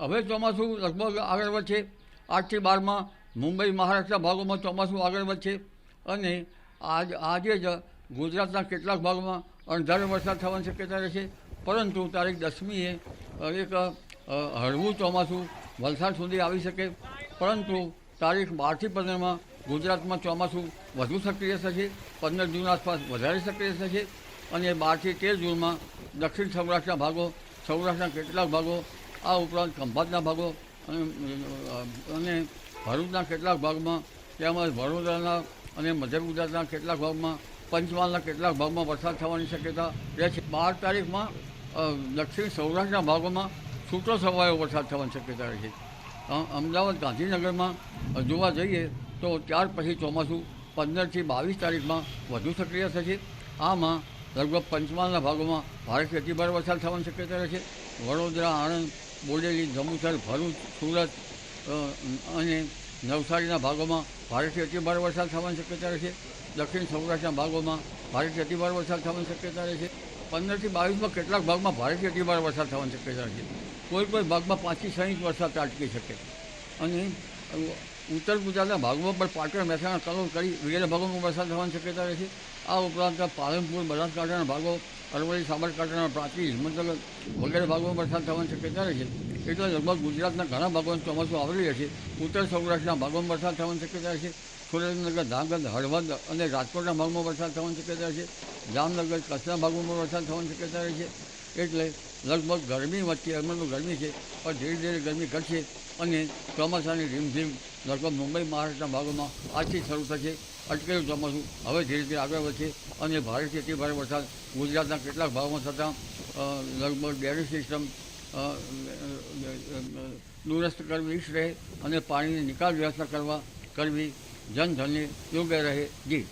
હવે ચોમાસું લગભગ આગળ વધશે. આઠથી બારમાં મુંબઈ મહારાષ્ટ્ર ભાગોમાં ચોમાસું આગળ વધશે અને આજ, આજે જ ગુજરાતના કેટલાક ભાગોમાં અણધારો વરસાદ થવાની શક્યતા રહેશે. પરંતુ તારીખ દસમીએ એક હળવું ચોમાસું વલસાડ સુધી આવી શકે. પરંતુ તારીખ બારથી પંદરમાં ગુજરાતમાં ચોમાસું વધુ સક્રિય થશે. પંદર જૂન આસપાસ વધારે સક્રિય થશે. અને બારથી તેર જૂનમાં દક્ષિણ સૌરાષ્ટ્રના ભાગો, સૌરાષ્ટ્રના કેટલાક ભાગો આ ઉપરાંત ખંભાતના ભાગો અને અને ભરૂચના કેટલાક ભાગમાં, તેમજ વડોદરાના અને મધ્ય ગુજરાતના કેટલાક ભાગમાં, પંચમહાલના કેટલાક ભાગમાં વરસાદ થવાની શક્યતા રહે છે. બાર તારીખમાં દક્ષિણ સૌરાષ્ટ્રના ભાગોમાં છૂટો છવાયો વરસાદ થવાની શક્યતા રહે છે. અમદાવાદ ગાંધીનગરમાં જોવા જઈએ તો ત્યાર પછી ચોમાસું પંદરથી બાવીસ તારીખમાં વધુ સક્રિય થશે. આમાં લગભગ પંચમહાલના ભાગોમાં ભારે અતિભારે વરસાદ થવાની શક્યતા રહે છે. વડોદરા, આણંદ બોડેલી જંબુસર, ભરૂચ, સુરત અને નવસારીના ભાગોમાં ભારેથી અતિભારે વરસાદ થવાની શક્યતા રહેશે. દક્ષિણ સૌરાષ્ટ્રના ભાગોમાં ભારેથી અતિભારે વરસાદ થવાની શક્યતા રહેશે. પંદરથી બાવીસમાં કેટલાક ભાગમાં ભારેથી અતિભારે વરસાદ થવાની શક્યતા રહેશે. કોઈ કોઈ ભાગમાં પાંચથી છ ઇંચ વરસાદ અટકી શકે. અને ઉત્તર ગુજરાતના ભાગમાં પણ પાટણ, મહેસાણા, કલોલ કરી વગેરે ભાગોમાં વરસાદ થવાની શક્યતા રહેશે. આ ઉપરાંત પાલનપુર, બનાસકાંઠાના ભાગો અરવલ્લી, સાબરકાંઠાના પ્રાચી હિમંતલ વગેરે ભાગોમાં વરસાદ થવાની શક્યતા રહેશે એટલે લગભગ ગુજરાતના ઘણા ભાગોમાં ચોમાસું આવરી રહેશે ઉત્તર સૌરાષ્ટ્રના ભાગોમાં વરસાદ થવાની શક્યતા રહેશે સુરેન્દ્રનગર ધાંગધ્ર હળવદ અને રાજકોટના ભાગમાં વરસાદ થવાની શક્યતા રહેશે જામનગર, કચ્છના ભાગોમાં વરસાદ થવાની શક્યતા રહેશે એટલે લગભગ ગરમી વચ્ચે તો ગરમી છે, પણ ધીરે ધીરે ગરમી ઘટશે અને ચોમાસાની રીમઝીમ લગભગ મુંબઈ, મહારાષ્ટ્રના ભાગોમાં આજથી શરૂ થશે. અટકેલું ચોમાસું હવે ધીરે ધીરે આગળ વધશે અને ભારેથી અતિ ભારે વરસાદ. ગુજરાતના કેટલાક ભાગમાં થતાં લગભગ ડેરી સિસ્ટમ દુરસ્ત કરવી, ઈચ્છ રહે અને પાણીની નિકાલ વ્યવસ્થા કરવા કરવી, જનધનને યોગ્ય રહે. જી.